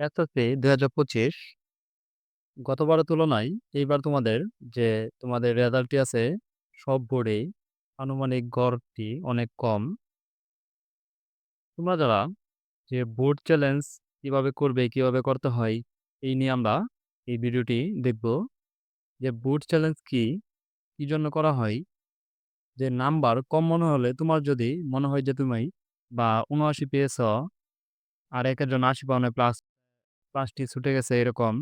SSC ২০২৫ গতবারের তুলনায় এইবার তোমাদের যে তোমাদের রেজাল্টটি আছে সব বোর্ডে আনুমানিক গড়টি অনেক কম। তোমরা যারা যে বোর্ড চ্যালেঞ্জ কীভাবে করবে, কীভাবে করতে হয় এই নিয়ে আমরা এই ভিডিওটি দেখব। যে বোর্ড চ্যালেঞ্জ কি? কি জন্য করা হয়? যে নাম্বার কম মনে হলে তোমার যদি মনে হয় যে তুমি বা ৭৯ পেয়েছ আর একের জন্য ৮০ পাওয়া প্লাস পাঁচটি ছুটে গেছে এরকম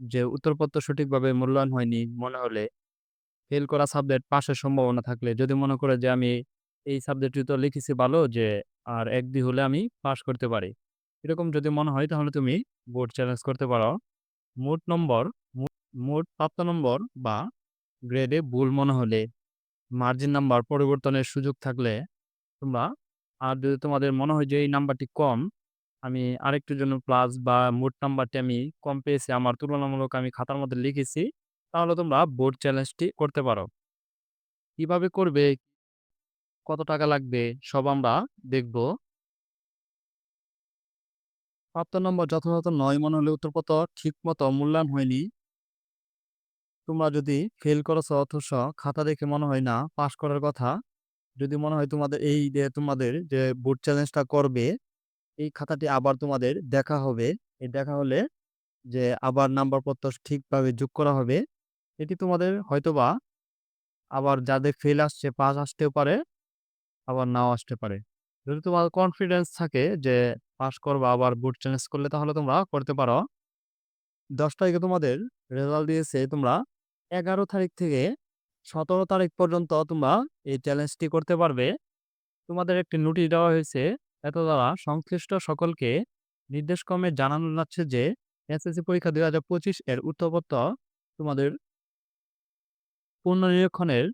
যে উত্তরপত্র সঠিকভাবে মূল্যায়ন হয়নি মনে হলে ফেল করা সাবজেক্ট পাসের সম্ভাবনা থাকলে যদি মনে করে যে আমি এই সাবজেক্টটি তো লিখেছি ভালো যে আর ১-২ হলে আমি পাশ করতে পারি। এরকম যদি মনে হয় তাহলে তুমি বোর্ড চ্যালেঞ্জ করতে পারো। মোট নম্বর মোট প্রাপ্ত নম্বর বা গ্রেডে ভুল মনে হলে, মার্জিন নাম্বার পরিবর্তনের সুযোগ থাকলে তোমরা আর যদি তোমাদের মনে হয় যে এই নাম্বারটি কম, আমি আরেকটুর জন্য প্লাস বা মোট নাম্বারটি আমি কম পেয়েছি আমার তুলনামূলক আমি খাতার মধ্যে লিখেছি, তাহলে তোমরা বোর্ড চ্যালেঞ্জটি করতে পারো। কীভাবে করবে? কত টাকা লাগবে? সব আমরা দেখব। প্রাপ্ত নম্বর যথাযথ নয় মনে হলে উত্তরপত্র ঠিকমতো মূল্যায়ন হয়নি। তোমরা যদি ফেল করেছ অথচ খাতা দেখে মনে হয় না পাশ করার কথা, যদি মনে হয় তোমাদের এই যে তোমাদের যে বোর্ড চ্যালেঞ্জটা করবে, এই খাতাটি আবার তোমাদের দেখা হবে। এই দেখা হলে যে আবার নাম্বারপত্র ঠিকভাবে যোগ করা হবে। এটি তোমাদের হয়তোবা আবার যাদের ফেল আসছে পাস আসতেও পারে, আবার নাও আসতে পারে। যদি তোমার কনফিডেন্স থাকে যে পাস করবা আবার বুট চ্যালেঞ্জ করলে তাহলে তোমরা করতে পারো। ১০ তারিখে তোমাদের রেজাল্ট দিয়েছে তোমরা ১১ তারিখ থেকে ১৭ তারিখ পর্যন্ত তোমরা এই চ্যালেঞ্জটি করতে পারবে। তোমাদের একটি নোটিশ দেওয়া হয়েছে। এত দ্বারা সংশ্লিষ্ট সকলকে নির্দেশক্রমে জানানো যাচ্ছে যে এসএসসি পরীক্ষা ২০২৫ এর উত্তরপত্র তোমাদের পুনর্নিরীক্ষণের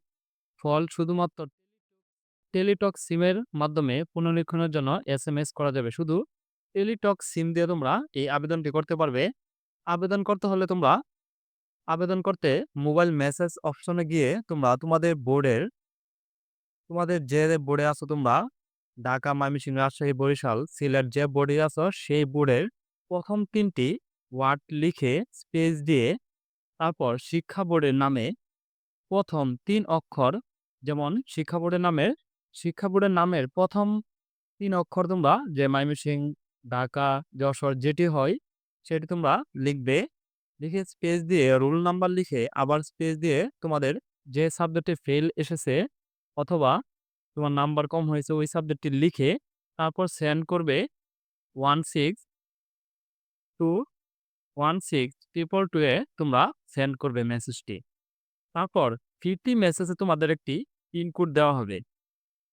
ফল শুধুমাত্র টেলিটক সিমের মাধ্যমে পুনর্নিরীক্ষণের জন্য এসএমএস করা যাবে। শুধু টেলিটক সিম দিয়ে তোমরা এই আবেদনটি করতে পারবে। আবেদন করতে হলে তোমরা আবেদন করতে মোবাইল মেসেজ অপশনে গিয়ে তোমরা তোমাদের বোর্ডের, তোমাদের যে বোর্ডে আছো তোমরা ঢাকা, ময়মনসিংহ, রাজশাহী, বরিশাল, সিলেট যে বোর্ডে আছো সেই বোর্ডের প্রথম তিনটি ওয়ার্ড লিখে স্পেস দিয়ে তারপর শিক্ষা বোর্ডের নামে প্রথম তিন অক্ষর যেমন শিক্ষা বোর্ডের নামের শিক্ষা বোর্ডের নামের প্রথম তিন অক্ষর তোমরা যে ময়মনসিংহ, ঢাকা, যশোর যেটি হয় সেটি তোমরা লিখবে। লিখে স্পেস দিয়ে রোল নাম্বার লিখে আবার স্পেস দিয়ে তোমাদের যে সাবজেক্টে ফেল এসেছে অথবা তোমার নাম্বার কম হয়েছে, ওই সাবজেক্টটি লিখে তারপর সেন্ড করবে 16 টু 16 এ তোমরা সেন্ড করবে মেসেজটি। তারপর 50 মেসেজে তোমাদের একটি পিন কোড দেওয়া হবে।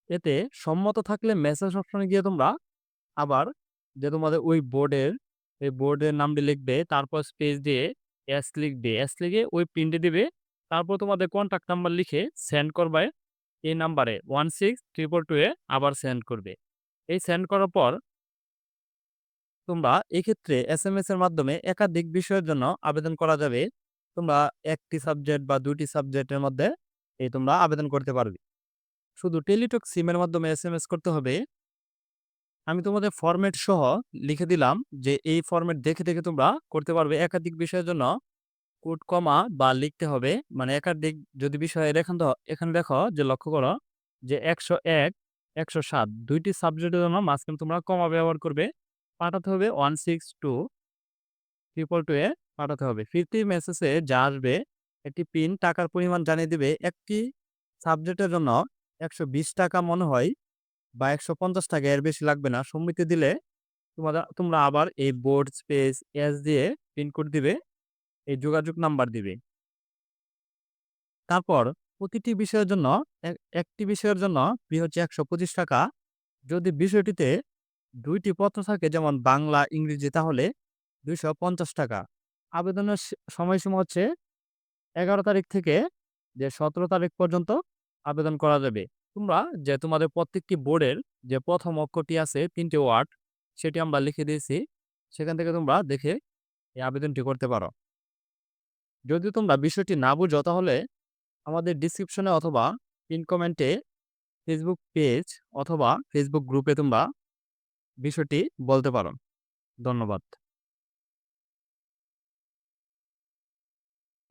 এতে সম্মত থাকলে মেসেজ অপশনে গিয়ে তোমরা আবার যে তোমাদের ওই বোর্ডের ওই বোর্ডের নামটি লিখবে, তারপর স্পেস দিয়ে এস লিখবে। এস লিখে ওই প্রিন্টে দিবে। তারপর তোমাদের কন্টাক্ট নাম্বার লিখে সেন্ড করবে এই নাম্বারে 16 এ আবার সেন্ড করবে। এই সেন্ড করার পর তোমরা এক্ষেত্রে এসএমএস এর মাধ্যমে একাধিক বিষয়ের জন্য আবেদন করা যাবে। তোমরা একটি সাবজেক্ট বা ২ টি সাবজেক্টের মধ্যে এই তোমরা আবেদন করতে পারবে। শুধু টেলিটক সিমের মাধ্যমে এস এম এস করতে হবে। আমি তোমাদের ফরমেট সহ লিখে দিলাম যে এই ফরমেট দেখে, দেখে তোমরা করতে পারবে। একাধিক বিষয়ের জন্য কোড কমা বা লিখতে হবে। মানে একাধিক যদি বিষয় এখান এখানে দেখো যে লক্ষ্য করো যে একশো এক, একশো সাত দুইটি সাবজেক্টের জন্য মাঝখানে তোমরা কমা ব্যবহার করবে। পাঠাতে হবে 162222 এ পাঠাতে হবে। 50 মেসেজে যা আসবে, একটি পিন টাকার পরিমাণ জানিয়ে দিবে। একটি সাবজেক্টের জন্য ১২০ টাকা মনে হয় বা ১৫০ টাকা, এর বেশি লাগবে না। সম্মতি দিলে তোমরা তোমরা আবার এই বোর্ড স্পেস এস দিয়ে পিন কোড দিবে। এই যোগাযোগ নাম্বার দিবে। তারপর প্রতিটি বিষয়ের জন্য একটি বিষয়ের জন্য ফি হচ্ছে ১২৫ টাকা। যদি বিষয়টিতে ২ টি পত্র থাকে যেমন বাংলা, ইংরেজি তাহলে ২৫০ টাকা। আবেদনের সময়সীমা হচ্ছে ১১ তারিখ থেকে যে ১৭ তারিখ পর্যন্ত আবেদন করা যাবে। তোমরা যে তোমাদের প্রত্যেকটি বোর্ডের যে প্রথম অক্ষরটি আছে তিনটি ওয়ার্ড সেটি আমরা লিখে দিয়েছি। সেখান থেকে তোমরা দেখে এই আবেদনটি করতে পারো। যদি তোমরা বিষয়টি না বুঝো, তাহলে আমাদের ডিসক্রিপশনে অথবা পিন কমেন্টে ফেসবুক পেজ অথবা ফেসবুক গ্রুপে তোমরা বিষয়টি বলতে পারো। ধন্যবাদ।